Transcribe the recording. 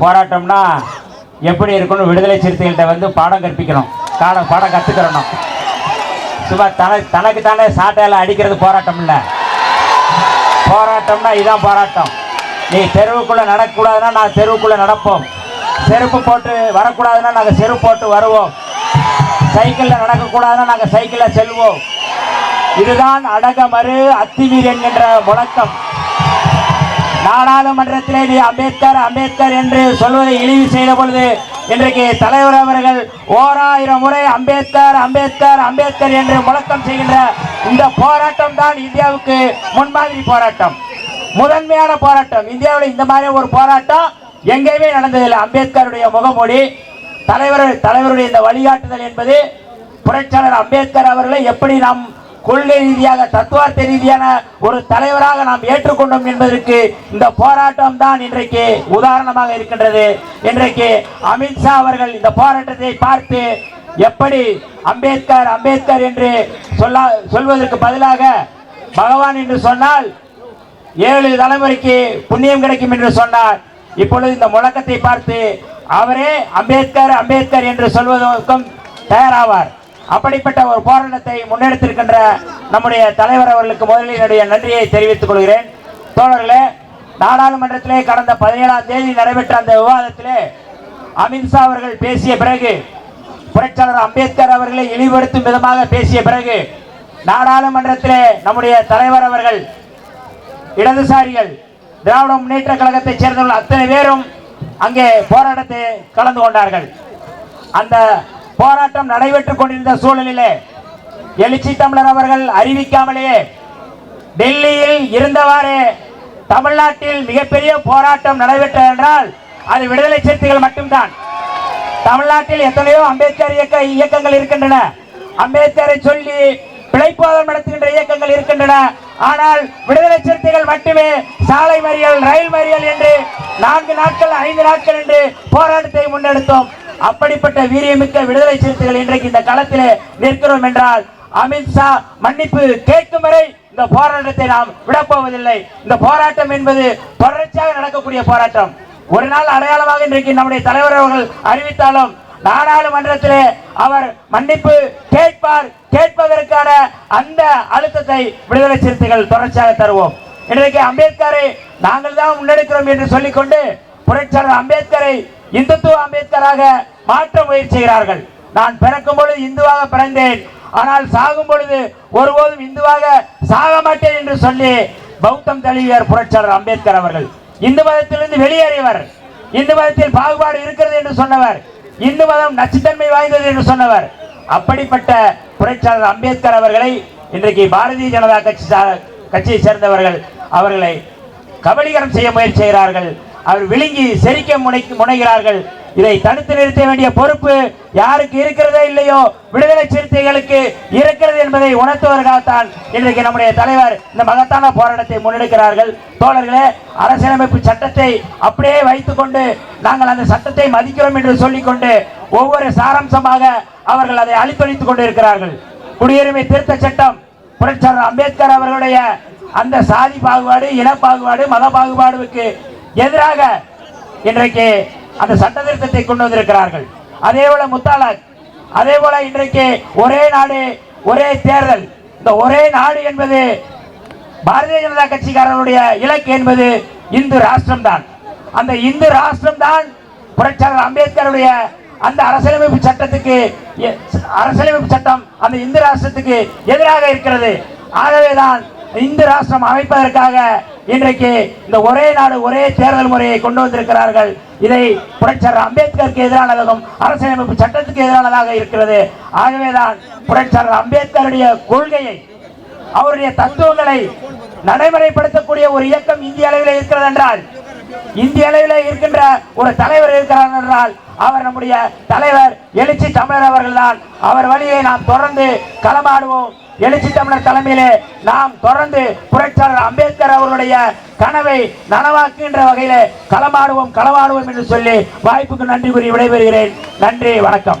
போராட்டம்னா எப்படி இருக்கணும் விடுதலை சிறுத்தைகள்கிட்ட வந்து பாடம் கற்பிக்கணும். பாடம் பாடம் கற்றுக்கிறணும் சும்மா தன தனக்கு தானே சாட்டையால் அடிக்கிறது போராட்டம் இல்லை போராட்டம்னா இதுதான் போராட்டம். நீ தெருவுக்குள்ளே நடக்கக்கூடாதுன்னா நான் தெருவுக்குள்ளே நடப்போம். செருப்பு போட்டு வரக்கூடாதுன்னா நாங்கள் செருப்பு போட்டு வருவோம். சைக்கிளில் நடக்கக்கூடாதுன்னா நாங்கள் சைக்கிளில் செல்வோம். இதுதான் அடகமறு அத்திமீர் என்கின்ற முழக்கம். நாடாளுமன்றத்திலே நீ அம்பேத்கர் அம்பேத்கர் என்று சொல்வதை இழிவு செய்த பொழுது இன்றைக்கு தலைவர் அவர்கள் ஓராயிரம் முறை அம்பேத்கர் அம்பேத்கர் அம்பேத்கர் என்று முழக்கம் செய்கின்ற இந்த போராட்டம் தான் இந்தியாவுக்கு முன்மாதிரி போராட்டம். முதன்மையான போராட்டம். இந்தியாவில் இந்த மாதிரி ஒரு போராட்டம் எங்கேயுமே நடந்ததில்லை. அம்பேத்கருடைய முகமொழி தலைவர் தலைவருடைய இந்த வழிகாட்டுதல் என்பது புரட்சியாளர் அம்பேத்கர் அவர்களை எப்படி நாம் கொள்கை ரீதியாக தத்துவார்த்த ரீதியான ஒரு தலைவராக நாம் ஏற்றுக்கொண்டோம் என்பதற்கு இந்த போராட்டம் தான் இன்றைக்கு உதாரணமாக இருக்கின்றது. இன்றைக்கு அமித்ஷா அவர்கள் இந்த போராட்டத்தை பார்த்து எப்படி அம்பேத்கர் அம்பேத்கர் என்று சொல்ல சொல்வதற்கு பதிலாக பகவான் என்று சொன்னால் ஏழு தலைமுறைக்கு புண்ணியம் கிடைக்கும் என்று சொன்னார். இப்பொழுது இந்த முழக்கத்தை பார்த்து அவரே அம்பேத்கர் அம்பேத்கர் என்று சொல்வதற்கும் தயாராவார். அப்படிப்பட்ட ஒரு போராட்டத்தை முன்னெடுத்திருக்கின்ற நம்முடைய தலைவர் அவர்களுக்கு முதலில் என்னுடைய நன்றியை தெரிவித்துக் கொள்கிறேன். தோழர்களே நாடாளுமன்றத்திலே கடந்த பதினேழாம் தேதி நடைபெற்ற அந்த விவாதத்திலே அமித்ஷா அவர்கள் பேசிய பிறகு புரட்சியாளர் அம்பேத்கர் அவர்களை இழிவுபடுத்தும் விதமாக பேசிய பிறகு நாடாளுமன்றத்திலே நம்முடைய தலைவர் அவர்கள் இடதுசாரிகள் திராவிட முன்னேற்ற கழகத்தைச் சேர்ந்தவர்கள் அத்தனை பேரும் அங்கே போராட்டத்தை கலந்து கொண்டார்கள். அந்த போராட்டம் நடைபெற்றுக் கொண்டிருந்த சூழலிலே எழுச்சி தமிழர் அவர்கள் அறிவிக்காமலேயே டெல்லியில் இருந்தவாறே தமிழ்நாட்டில் மிகப்பெரிய போராட்டம் நடைபெற்றது என்றால் அது விடுதலை சிறுத்தைகள் மட்டும்தான். தமிழ்நாட்டில் எத்தனையோ அம்பேத்கர் இயக்க இயக்கங்கள் இருக்கின்றன. அம்பேத்கரை சொல்லி பிழைப்பாதம் நடத்துகின்ற இயக்கங்கள் இருக்கின்றன. ஆனால் விடுதலை சிறுத்தைகள் மட்டுமே சாலை மறியல் ரயில் மறியல் என்று நான்கு நாட்கள் ஐந்து நாட்கள் என்று போராட்டத்தை முன்னெடுத்தோம். அப்படிப்பட்ட வீரியமிக்க விடுதலை சிறுத்தைகள் இன்றைக்கு இந்த களத்திலே நிற்கிறோம் என்றால் அமித்ஷா மன்னிப்பு கேட்கும் வரை இந்த போராட்டத்தை நாம் விடப்போவதில்லை. இந்த போராட்டம் என்பது தொடர்ச்சியாக நடக்கக்கூடிய போராட்டம். ஒரு நாள் அடையாளமாக இன்றைக்கு நம்முடைய தலைவர் அவர்கள் அறிவித்தாலும் நாடாளுமன்றத்திலே அவர் மன்னிப்பு கேட்பார் கேட்பதற்கான அந்த அழுத்தத்தை விடுதலை சிறுத்தைகள் தொடர்ச்சியாக தருவோம். இன்றைக்கு அம்பேத்கரை நாங்கள் தான் முன்னெடுக்கிறோம் என்று சொல்லிக்கொண்டு புரட்சியாளர் அம்பேத்கரை இந்துத்துவ அம்பேத்கராக மாற்ற முயற்சிக்கிறார்கள் நான் பிறக்கும் பொழுது இந்துவாக பிறந்தேன். ஆனால் சாகும் பொழுது ஒருபோதும் இந்துவாக சாக மாட்டேன் என்று சொல்லி பௌத்தம் தழுவியார் புரட்சியாளர் அம்பேத்கர் அவர்கள். இந்து மதத்திலிருந்து வெளியேறியவர். இந்து மதத்தில் பாகுபாடு இருக்கிறது என்று சொன்னவர். இந்து மதம் நச்சுத்தன்மை வாய்ந்தது என்று சொன்னவர். அப்படிப்பட்ட புரட்சியாளர் அம்பேத்கர் அவர்களை இன்றைக்கு பாரதிய ஜனதா கட்சி சா- கட்சியை சேர்ந்தவர்கள் அவர்களை கபலீகரம் செய்ய முயற்சி செய்கிறார்கள். அவர் விழுங்கி செரிக்க முனை முனைகிறார்கள். இதை தடுத்து நிறுத்த வேண்டிய பொறுப்பு யாருக்கு இருக்கிறதோ இல்லையோ விடுதலை சிறுத்தைகளுக்கு இருக்கிறது என்பதை உணர்த்துவதற்காகத்தான் இன்றைக்கு நம்முடைய தலைவர் இந்த மகத்தான போராட்டத்தை முன்னெடுக்கிறார்கள். தோழர்களே அரசியலமைப்பு சட்டத்தை அப்படியே வைத்துக்கொண்டு நாங்கள் அந்த சட்டத்தை மதிக்கிறோம் என்று சொல்லிக்கொண்டு ஒவ்வொரு சாராம்சமாக அவர்கள் அதை அழித்தொழித்துக் கொண்டு இருக்கிறார்கள் குடியுரிமை திருத்த சட்டம் புரட்சியாளர் அம்பேத்கர் அவர்களுடைய அந்த சாதி பாகுபாடு இன பாகுபாடு மத பாகுபாடுக்கு எதிராக இன்றைக்கு அந்த சட்ட திருத்தத்தை கொண்டு வந்திருக்கிறார்கள். அதே போல முத்தாலாக் அதே போல இன்றைக்கு ஒரே நாடு ஒரே தேர்தல். இந்த ஒரே நாடு என்பது பாரதிய ஜனதா கட்சிக்காரர்களுடைய இலக்கு என்பது இந்து ராஷ்டிரம் தான் அந்த இந்து ராஷ்டிரம் தான் புரட்சியாளர் அம்பேத்கருடைய அந்த அரசியலமைப்பு சட்டத்துக்கு எ- அரசியலமைப்பு சட்டம் அந்த இந்து ராஷ்டிரத்துக்கு எதிராக இருக்கிறது. ஆகவேதான் இந்து ராஷ்டிரம் அமைப்பதற்காக இன்றைக்கு இந்த ஒரே நாடு ஒரே தேர்தல் முறையை கொண்டு வந்திருக்கிறார்கள். இதை புரட்சியாளர் அம்பேத்கருக்கு எதிரானதாகவும் அரசியலமைப்பு சட்டத்துக்கு எதிரானதாக இருக்கிறது. ஆகவேதான் புரட்சியாளர் அம்பேத்கருடைய கொள்கையை அவருடைய தத்துவங்களை நடைமுறைப்படுத்தக்கூடிய ஒரு இயக்கம் இந்திய அளவில் இருக்கிறது என்றால் இந்திய அளவில் இருக்கின்ற ஒரு தலைவர் இருக்கிறார் என்றால் அவர் நம்முடைய தலைவர் எழுச்சி தமிழர் அவர்கள்தான். அவர் வழியை நாம் தொடர்ந்து களமாடுவோம். எழுச்சி தமிழர் தலைமையிலே நாம் தொடர்ந்து புரட்சியாளர் அம்பேத்கர் அவர்களுடைய கனவை நனவாக்குகின்ற வகையிலே களமாடுவோம் களமாடுவோம் என்று சொல்லி வாய்ப்புக்கு நன்றி கூறி விடைபெறுகிறேன். நன்றி வணக்கம்.